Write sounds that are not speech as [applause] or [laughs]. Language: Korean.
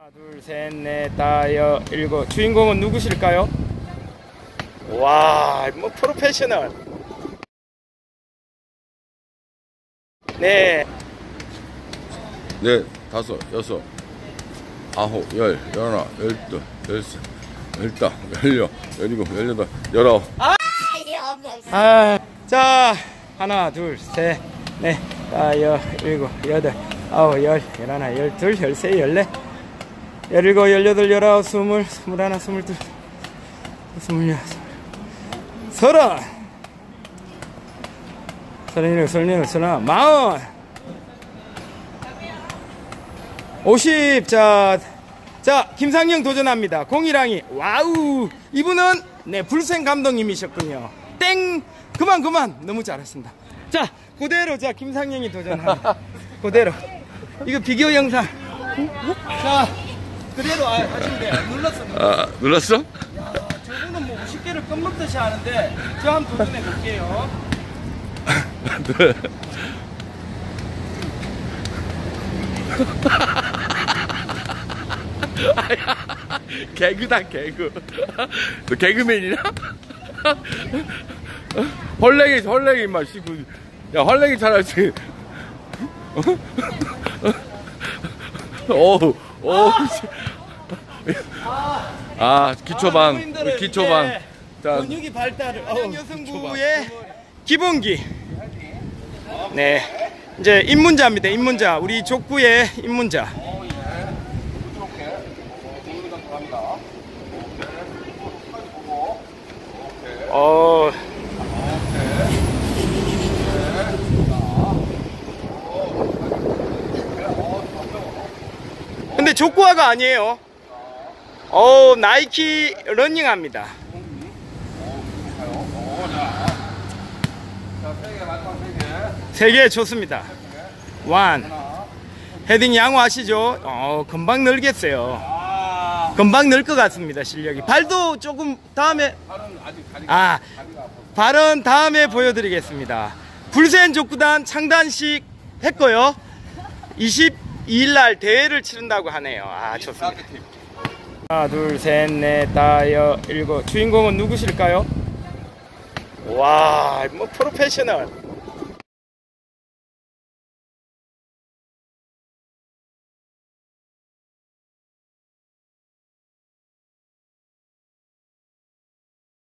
하나, 둘, 셋, 넷, 다여, 일곱. 주인공은 누구실까요? 와, 뭐 프로페셔널. 네, 네, 다섯, 여섯, 아홉, 열, 열하나, 열둘, 열셋, 열다, 열여, 열일곱, 열여덟, 열아홉. 아, 자, 하나, 둘, 셋, 넷, 다 여, 일곱, 여덟, 아홉, 열, 열하나, 열둘, 열세, 열네, 열일곱, 열여덟, 열아홉, 스물, 스물하나, 스물둘, 스물여섯, 서른, 서른일곱, 서른여덟, 서른하나, 마흔, 오십, 자, 자, 김상영 도전합니다. 공이랑이, 와우! 이분은, 네, 불생 감독님이셨군요. 땡! 그만, 그만! 너무 잘했습니다. 자, 그대로, 자, 김상영이 도전합니다. 그대로. 이거 비디오 영상. 자, 그대로 아- 하시면 돼요. 눌렀어. 아, 눌렀어? 저분은 뭐 50개를 껌먹듯이 하는데, 저 한번 도전해 볼게요. [laughs] 개그다, 개그. 너 개그맨이냐? 헐랭이, 헐랭이, 막, 씨, 그, 야, 헐랭이 잘하지. 어 씨. [laughs] 아, 기초반, 힘들어요. 기초반. 네. 자, 근육이 발달을. 어, 여성부의 기본기. 네. 이제 입문자입니다. 입문자. 우리 족구의 입문자. 어. 근데 족구화가 아니에요. 어, 나이키 러닝합니다. 세개 좋습니다. 완. 헤딩 양호하시죠? 어, 금방 늘겠어요. 금방 늘 것 같습니다, 실력이. 발도 조금 다음에. 아, 발은 다음에 보여드리겠습니다. 불센 족구단 창단식 했고요. 22일 날 대회를 치른다고 하네요. 아, 좋습니다. 하나, 둘, 셋, 넷, 다여, 일곱. 주인공은 누구실까요? 와, 뭐 프로페셔널.